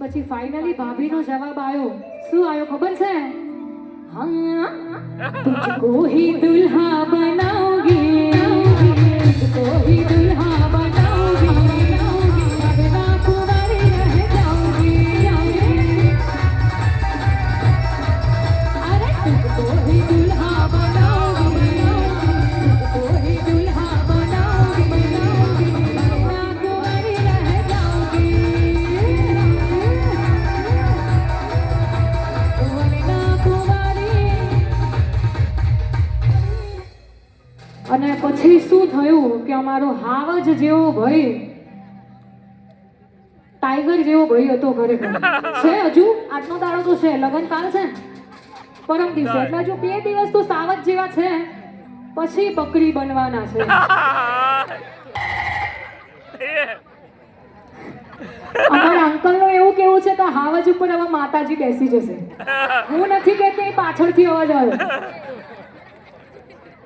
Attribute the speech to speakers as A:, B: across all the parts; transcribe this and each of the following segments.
A: પછી ફાઇનલી ભાભીનો જવાબ આવ્યો. શું આવ્યો ખબર છે? तुझको ही दुल्हा बनाओगे तुझको ही અને પછી શું થયું કે અમારો હાવજ જેવો ભાઈ ટાઈગર જેવો ભાઈ હતો ઘરે છે હજુ? આજનો દાડો તો છે. લગન કાલ છે. પરમ દિવસે. એટલે હજુ બે દિવસ તો સાવજ જેવા છે. પછી બકરી બનવાના છે. અમારા અંકલનું એવું કેવું છે કે હાવજ ઉપર હવે માતાજી બેસી જશે. હું નથી કહેતી પાછળથી અવાજ આવ્યો.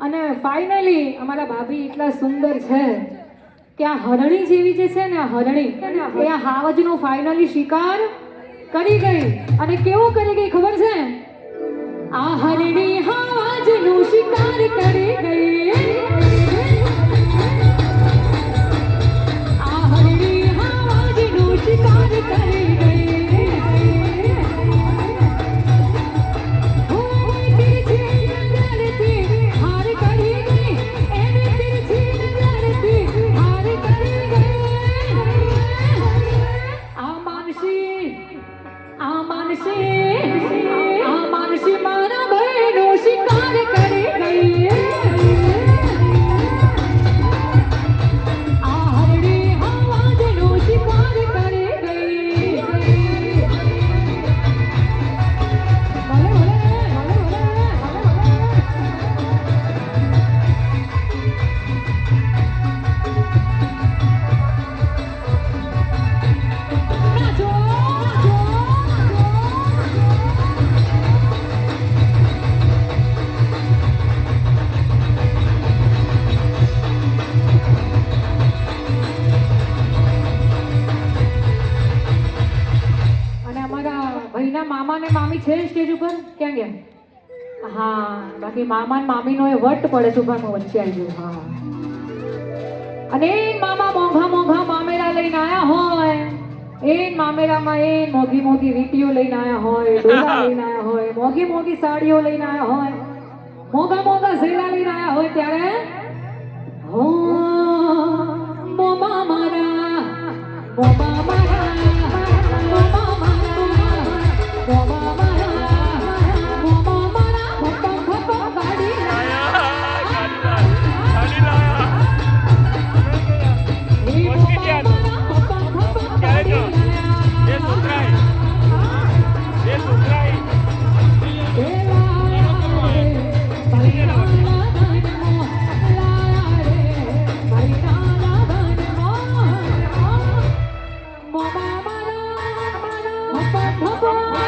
A: અને ફાઇનલી અમારા ભાભી એટલા સુંદર છે કે આ હરણી જેવી જે છે ને હરણી, એ આ હાવજનો ફાઇનલી શિકાર કરી ગઈ. અને કેવું કરી ગઈ ખબર છે? આ હરણી હાવજનો આ ભાઈના મામા ને મામી છે સ્ટેજ ઉપર? ક્યાં ગયા? હા બાકી મામા ને મામીનો એ વટ પડે છે ઊભા વચ્ચે આવી ગયો હા. અને એ મામા મોંઘા મોંઘા મામેરા લઈને આયા હોય. એ મામેરામાં એ મોઘી મોઘી વીટીઓ લઈને આયા હોય ડોલા લઈને આયા હોય મોઘી મોઘી સાડીઓ લઈને આયા હોય. મોંઘા મોંઘા ઝેલા લઈને આયા હોય ત્યારે હો 무 서.